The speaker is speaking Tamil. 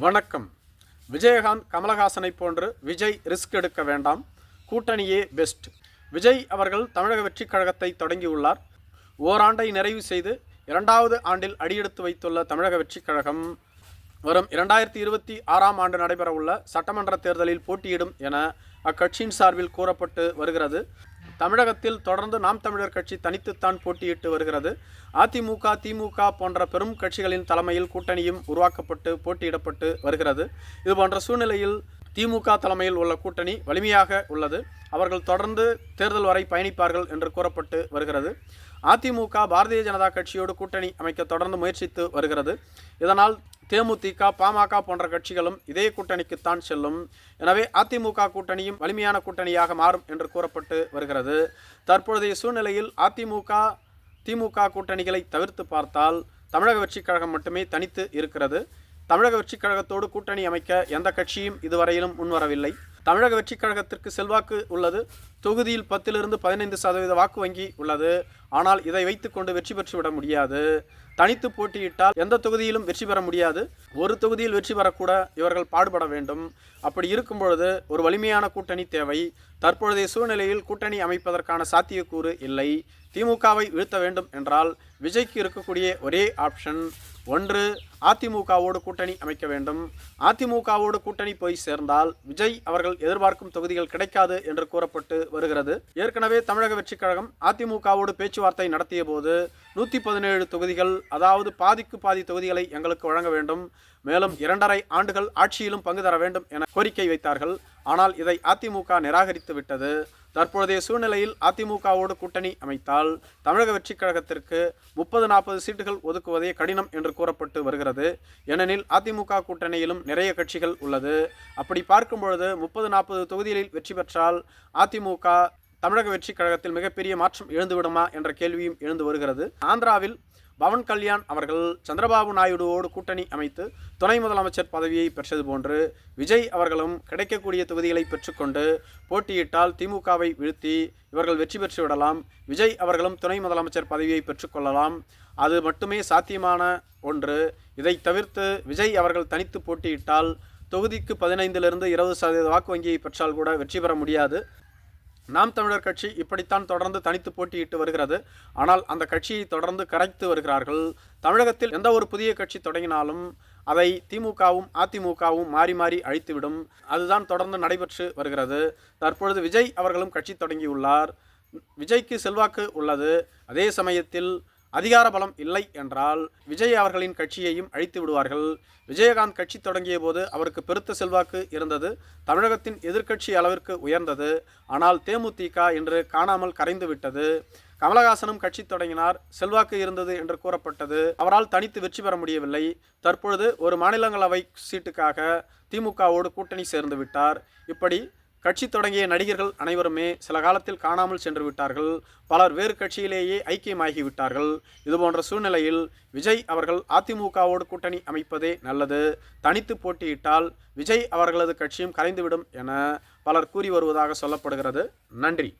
வணக்கம். விஜயகாந்த் கமலஹாசனை போன்று விஜய் ரிஸ்க் எடுக்க வேண்டாம். கூட்டணியே பெஸ்ட். விஜய் அவர்கள் தமிழக வெற்றிக் கழகத்தை தொடங்கியுள்ளார். ஓராண்டை நிறைவு செய்து இரண்டாவது ஆண்டில் அடியெடுத்து வைத்துள்ள தமிழக வெற்றிக் கழகம் வரும் இரண்டாயிரத்தி இருபத்தி ஆறாம் ஆண்டு நடைபெறவுள்ள சட்டமன்ற தேர்தலில் போட்டியிடும் என அக்கட்சியின் சார்பில் கூறப்பட்டு வருகிறது. தமிழகத்தில் தொடர்ந்து நாம் தமிழர் கட்சி தனித்துத்தான் போட்டியிட்டு வருகிறது. அதிமுக திமுக போன்ற பெரும் கட்சிகளின் தலைமையில் கூட்டணியும் உருவாக்கப்பட்டு போட்டியிடப்பட்டு வருகிறது. இது போன்ற சூழ்நிலையில் திமுக தலைமையில் உள்ள கூட்டணி வலிமையாக உள்ளது. அவர்கள் தொடர்ந்து தேர்தல் வரை பயணிப்பார்கள் என்று கூறப்பட்டு வருகிறது. அதிமுக பாரதிய ஜனதா கட்சியோடு கூட்டணி அமைக்க தொடர்ந்து முயற்சித்து வருகிறது. இதனால் தேமுதிக பாமக போன்ற கட்சிகளும் இதே கூட்டணிக்குத்தான் செல்லும். எனவே அதிமுக கூட்டணியும் வலிமையான கூட்டணியாக மாறும் என்று கூறப்பட்டு வருகிறது. தற்பொழுதைய சூழ்நிலையில் அதிமுக திமுக கூட்டணிகளை தவிர்த்து பார்த்தால் தமிழக வெற்றிக் கழகம் மட்டுமே தனித்து இருக்கிறது. தமிழக வெற்றிக் கழகத்தோடு கூட்டணி அமைக்க எந்த கட்சியும் இதுவரையிலும் முன்வரவில்லை. தமிழக வெற்றிக் கழகத்திற்கு செல்வாக்கு உள்ளது. தொகுதியில் பத்திலிருந்து பதினைந்து சதவீத வாக்கு வங்கி உள்ளது. ஆனால் இதை வைத்துக்கொண்டு வெற்றி பெற்றுவிட முடியாது. தனித்து போட்டியிட்டால் எந்த தொகுதியிலும் வெற்றி பெற முடியாது. ஒரு தொகுதியில் வெற்றி பெறக்கூட இவர்கள் பாடுபட வேண்டும். அப்படி இருக்கும் பொழுது ஒரு வலிமையான கூட்டணி தேவை. தற்பொழுதைய சூழ்நிலையில் கூட்டணி அமைப்பதற்கான சாத்தியக்கூறு இல்லை. திமுகவை வீழ்த்த வேண்டும் என்றால் விஜய்க்கு இருக்கக்கூடிய ஒரே ஆப்ஷன் ஒன்று அதிமுகவோடு கூட்டணி அமைக்க வேண்டும். அதிமுகவோடு கூட்டணி போய் சேர்ந்தால் விஜய் அவர்கள் எதிர்பார்க்கும் தொகுதிகள் கிடைக்காது என்று கூறப்பட்டு வருகிறது. ஏற்கனவே தமிழக வெற்றிக் கழகம் அதிமுகவோடு பேச்சுவார்த்தை நடத்திய போது நூற்றி பதினேழு தொகுதிகள் அதாவது பாதிக்கு பாதி தொகுதிகளை எங்களுக்கு வழங்க வேண்டும். மேலும் இரண்டரை ஆண்டுகள் ஆட்சியிலும் பங்கு தர வேண்டும் என கோரிக்கை வைத்தார்கள். ஆனால் இதை அதிமுக நிராகரித்து விட்டது. தற்போதைய சூழ்நிலையில் அதிமுகவோடு கூட்டணி அமைத்தால் தமிழக வெற்றிக் கழகத்திற்கு முப்பது நாற்பது சீட்டுகள் ஒதுக்குவதே கடினம் என்று கூறப்பட்டு வருகிறது. ஏனெனில் அதிமுக கூட்டணியிலும் நிறைய கட்சிகள் உள்ளது. அப்படி பார்க்கும் பொழுது முப்பது நாற்பது தொகுதிகளில் வெற்றி பெற்றால் அதிமுக தமிழக வெற்றிக் கழகத்தில் மிகப்பெரிய மாற்றம் எழுந்துவிடுமா என்ற கேள்வியும் எழுந்து வருகிறது. ஆந்திராவில் பவன் கல்யாண் அவர்கள் சந்திரபாபு நாயுடுவோடு கூட்டணி அமைத்து துணை முதலமைச்சர் பதவியை பெற்றது போன்று விஜய் அவர்களும் கிடைக்கக்கூடிய தொகுதிகளை பெற்றுக்கொண்டு போட்டியிட்டால் திமுகவை வீழ்த்தி இவர்கள் வெற்றி பெற்று விடலாம். விஜய் அவர்களும் துணை முதலமைச்சர் பதவியை பெற்றுக்கொள்ளலாம். அது மட்டுமே சாத்தியமான ஒன்று. இதை தவிர்த்து விஜய் அவர்கள் தனித்து போட்டியிட்டால் தொகுதிக்கு பதினைந்திலிருந்து இருபது சதவீத வாக்கு வங்கியை பெற்றால் கூட வெற்றி பெற முடியாது. நாம் தமிழர் கட்சி இப்படித்தான் தொடர்ந்து தனித்து போட்டியிட்டு வருகிறது. ஆனால் அந்த கட்சியை தொடர்ந்து கரைத்து வருகிறார்கள். தமிழகத்தில் எந்த ஒரு புதிய கட்சி தொடங்கினாலும் அதை திமுகவும் அதிமுகவும் மாறி மாறி அழித்துவிடும். அதுதான் தொடர்ந்து நடைபெற்று வருகிறது. தற்பொழுது விஜய் அவர்களும் கட்சி தொடங்கியுள்ளார். விஜய்க்கு செல்வாக்கு உள்ளது. அதே சமயத்தில் அதிகார பலம் இல்லை என்றால் விஜய் அவர்களின் கட்சியையும் அழித்து விடுவார்கள். விஜயகாந்த் கட்சி தொடங்கிய போது அவருக்கு பெருத்த செல்வாக்கு இருந்தது. தமிழகத்தின் எதிர்க்கட்சி அளவிற்கு உயர்ந்தது. ஆனால் தேமுதிக இன்று காணாமல் கரைந்து விட்டது. கமலஹாசனும் கட்சி தொடங்கினார். செல்வாக்கு இருந்தது என்று கூறப்பட்டது. அவரால் தனித்து வெற்றி பெற முடியவில்லை. தற்பொழுது ஒரு மாநிலங்களவை சீட்டுக்காக திமுகவோடு கூட்டணி சேர்ந்து விட்டார். இப்படி கட்சி தொடங்கிய நடிகர்கள் அனைவருமே சில காலத்தில் காணாமல் சென்று விட்டார்கள். பலர் வேறு கட்சியிலேயே ஐக்கியமாகிவிட்டார்கள் இதுபோன்ற சூழ்நிலையில் விஜய் அவர்கள் அதிமுகவோடு கூட்டணி அமைப்பதே நல்லது. தனித்து போட்டியிட்டால் விஜய் அவர்களது கட்சியும் கலைந்துவிடும் என பலர் கூறி வருவதாக சொல்லப்படுகிறது. நன்றி.